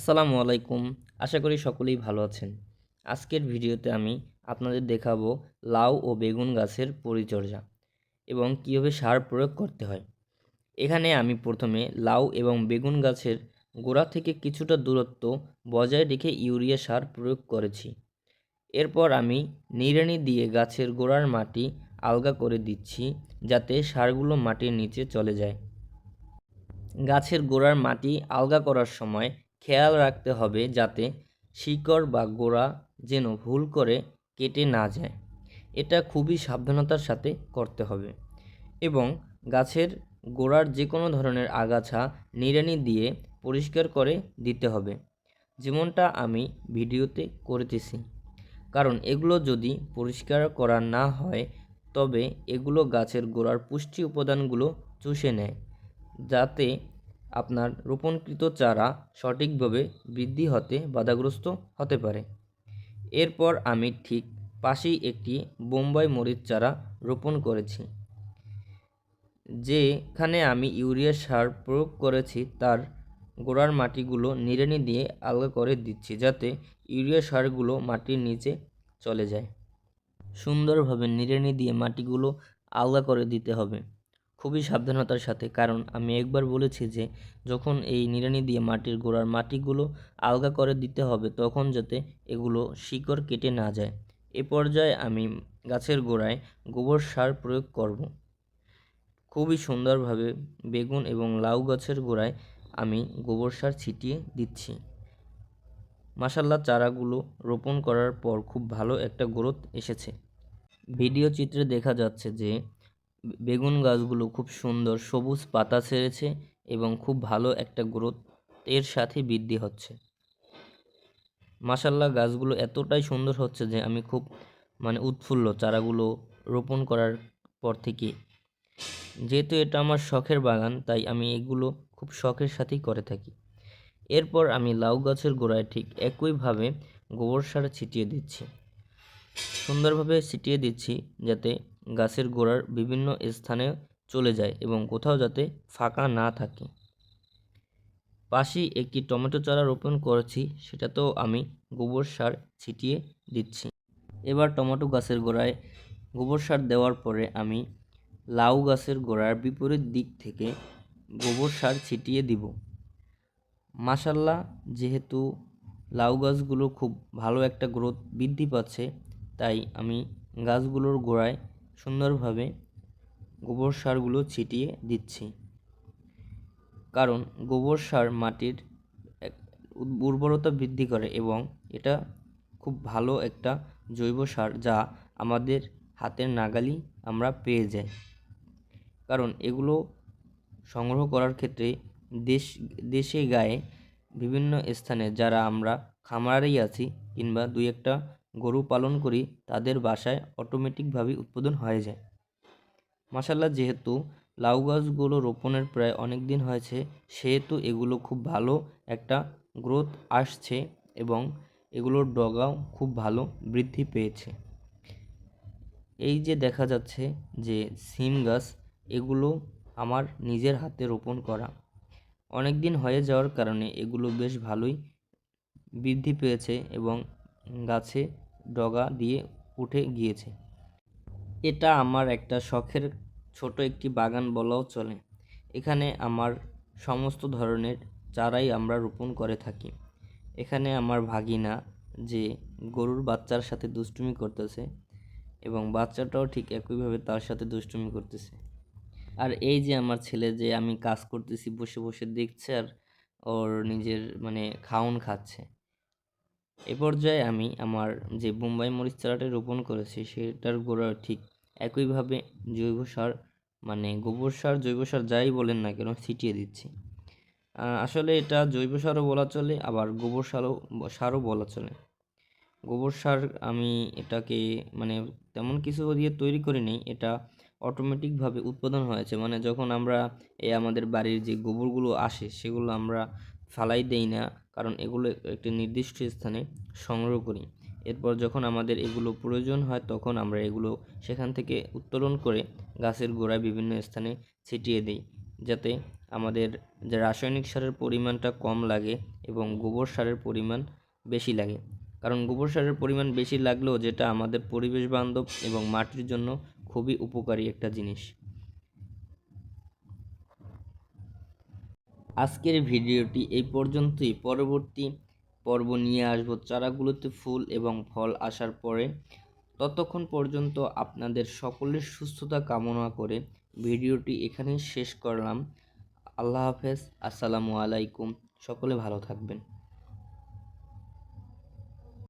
আসসালামু আলাইকুম। আশা করি সকলেই ভালো আছেন। আজকের ভিডিওতে আমি আপনাদের দেখাবো লাউ ও বেগুন গাছের পরিচর্যা এবং কীভাবে সার প্রয়োগ করতে হয়। এখানে আমি প্রথমে লাউ এবং বেগুন গাছের গোড়া থেকে কিছুটা দূরত্ব বজায় রেখে ইউরিয়া সার প্রয়োগ করেছি। এরপর আমি নিড়ানি দিয়ে গাছের গোড়ার মাটি আলগা করে দিচ্ছি যাতে সারগুলো মাটির নিচে চলে যায়। গাছের গোড়ার মাটি আলগা করার সময় খেয়াল রাখতে হবে যাতে শিকড় বা গোড়া যেন ভুল করে কেটে না যায়। এটা খুবই সাবধানতার সাথে করতে হবে। এবং গাছের গোড়ার যে কোনো ধরনের আগাছা নিড়ানি দিয়ে পরিষ্কার করে দিতে হবে। যেমনটা আমি ভিডিওতে করতেছি। কারণ এগুলো যদি পরিষ্কার করা না হয়, তবে এগুলো গাছের গোড়ার পুষ্টি উপাদানগুলো চুষে নেয়। যাতে আপনার রোপণকৃত চারা সঠিকভাবে বৃদ্ধি হতে বাধাগ্রস্ত হতে পারে। এরপর আমি ঠিক পাশেই একটি বোম্বাই মরিচ চারা রোপণ করেছি, যেখানে আমি ইউরিয়া সার প্রয়োগ করেছি, তার গোড়ার মাটিগুলো নিড়ানি দিয়ে আলগা করে দিচ্ছি যাতে ইউরিয়া সারগুলো মাটির নিচে চলে যায়। সুন্দরভাবে নিড়ানি দিয়ে মাটিগুলো আলগা করে দিতে হবে। খুবই সাবধানতার সাথে। কারণ আমি একবার বলেছি যে, যখন এই নিড়ানি দিয়ে মাটির গোড়ার মাটিগুলো আলগা করে দিতে হবে, তখন যাতে এগুলো শিকড় কেটে না যায়। এ পর্যায়ে আমি গাছের গোড়ায় গোবর সার প্রয়োগ করব। খুবই সুন্দরভাবে বেগুন এবং লাউ গাছের গোড়ায় আমি গোবর সার ছিটিয়ে দিচ্ছি। মাসাল্লা চারাগুলো রোপণ করার পর খুব ভালো একটা গ্রোথ এসেছে। ভিডিও চিত্রে দেখা যাচ্ছে যে বেগুন গাছগুলো খুব সুন্দর সবুজ পাতা ছেড়েছে এবং খুব ভালো একটা গ্রোথ এর সাথে বৃদ্ধি হচ্ছে। মাসাল্লাহ গাছগুলো এতটাই সুন্দর হচ্ছে যে আমি খুব মানে উৎফুল্ল চারাগুলো রোপণ করার পর থেকে। যেহেতু এটা আমার শখের বাগান, তাই আমি এগুলো খুব শখের সাথেই করে থাকি। এরপর আমি লাউ গাছের গোড়ায় ঠিক একইভাবে গোবর সার ছিটিয়ে দিচ্ছি। সুন্দরভাবে ছিটিয়ে দিচ্ছি যাতে গাছের গোড়ার বিভিন্ন স্থানে চলে যায় এবং কোথাও যাতে ফাঁকা না থাকে। পাশেই একটি টমেটো চারা রোপণ করেছি, সেটাতেও আমি গোবর সার ছিটিয়ে দিচ্ছি। এবার টমেটো গাছের গোড়ায় গোবর সার দেওয়ার পরে আমি লাউ গাছের গোড়ার বিপরীত দিক থেকে গোবর সার ছিটিয়ে দিব। মাসাল্লাহ যেহেতু লাউ গাছগুলো খুব ভালো একটা গ্রোথ বৃদ্ধি পাচ্ছে তাই আমি গাছগুলোর গোড়ায় সুন্দরভাবে গোবর সারগুলো ছিটিয়ে দিচ্ছি। কারণ গোবর সার মাটির এক উর্বরতা বৃদ্ধি করে এবং এটা খুব ভালো একটা জৈব সার যা আমাদের হাতের নাগালি আমরা পেয়ে যাই। কারণ এগুলো সংগ্রহ করার ক্ষেত্রে দেশ, দেশে গায়ে বিভিন্ন স্থানে যারা আমরা খামারেই আছি কিংবা দুই একটা গরু পালন করি, তাদের বাসায় অটোমেটিকভাবেই উৎপাদন হয়ে যায়। মাসাল্লাহ যেহেতু লাউ গাছগুলো রোপণের প্রায় অনেক দিন হয়েছে, সেহেতু এগুলো খুব ভালো একটা গ্রোথ আসছে এবং এগুলোর ডগাও খুব ভালো বৃদ্ধি পেয়েছে। এই যে দেখা যাচ্ছে যে সিম গাছ, এগুলো আমার নিজের হাতে রোপণ করা। অনেক দিন হয়ে যাওয়ার কারণে এগুলো বেশ ভালোই বৃদ্ধি পেয়েছে এবং গাছে ডগা দিয়ে উঠে গিয়েছে। এটা আমার একটা শখের ছোট একটি বাগান বলাও চলে। এখানে আমার সমস্ত ধরনের চারাই আমরা রোপণ করে থাকি। এখানে আমার ভাগিনা যে গরুর বাচ্চার সাথে দুষ্টুমি করতেছে এবং বাচ্চাটাও ঠিক একইভাবে তার সাথে দুষ্টুমি করতেছে। আর এই যে আমার ছেলে যে আমি কাজ করতেছি, বসে বসে দেখছে আর ওর নিজের মানে খাউন খাচ্ছে। এ পর্যায়ে আমি আমার যে বোম্বাই মরিচ চারাটা রোপণ করেছি, সেটার গোড়া ঠিক একইভাবে জৈব সার মানে গোবর সার, জৈব সার যাই বলেন না কেন, ছিটিয়ে দিচ্ছি। আসলে এটা জৈব সারও বলা চলে, আবার গোবর সারও সারও বলা চলে। গোবর সার আমি এটাকে মানে তেমন কিছু দিয়ে তৈরি করি নেই, এটা অটোমেটিকভাবে উৎপাদন হয়েছে। মানে যখন আমরা এই আমাদের বাড়ির যে গোবরগুলো আসে, সেগুলো আমরা ফালাই দেই না কারণ এগুলো একটি নির্দিষ্ট স্থানে সংগ্রহ করি। এরপর যখন আমাদের এগুলো প্রয়োজন হয়, তখন আমরা এগুলো সেখান থেকে উত্তোলন করে গাছের গোড়ায় বিভিন্ন স্থানে ছিটিয়ে দিই, যাতে আমাদের যে রাসায়নিক সারের পরিমাণটা কম লাগে এবং গোবর সারের পরিমাণ বেশি লাগে। কারণ গোবর সারের পরিমাণ বেশি লাগলেও যেটা আমাদের পরিবেশ বান্ধব এবং মাটির জন্য খুবই উপকারী একটা জিনিস। আজকের ভিডিওটি এই পর্যন্তই। পরবর্তী পর্ব নিয়ে আসব চারাগুলোতে ফুল এবং ফল আসার পরে। ততক্ষণ পর্যন্ত আপনাদের সকলের সুস্থতা কামনা করে ভিডিওটি এখানেই শেষ করলাম। আল্লাহ হাফেজ। আসসালামু আলাইকুম। সকলে ভালো থাকবেন।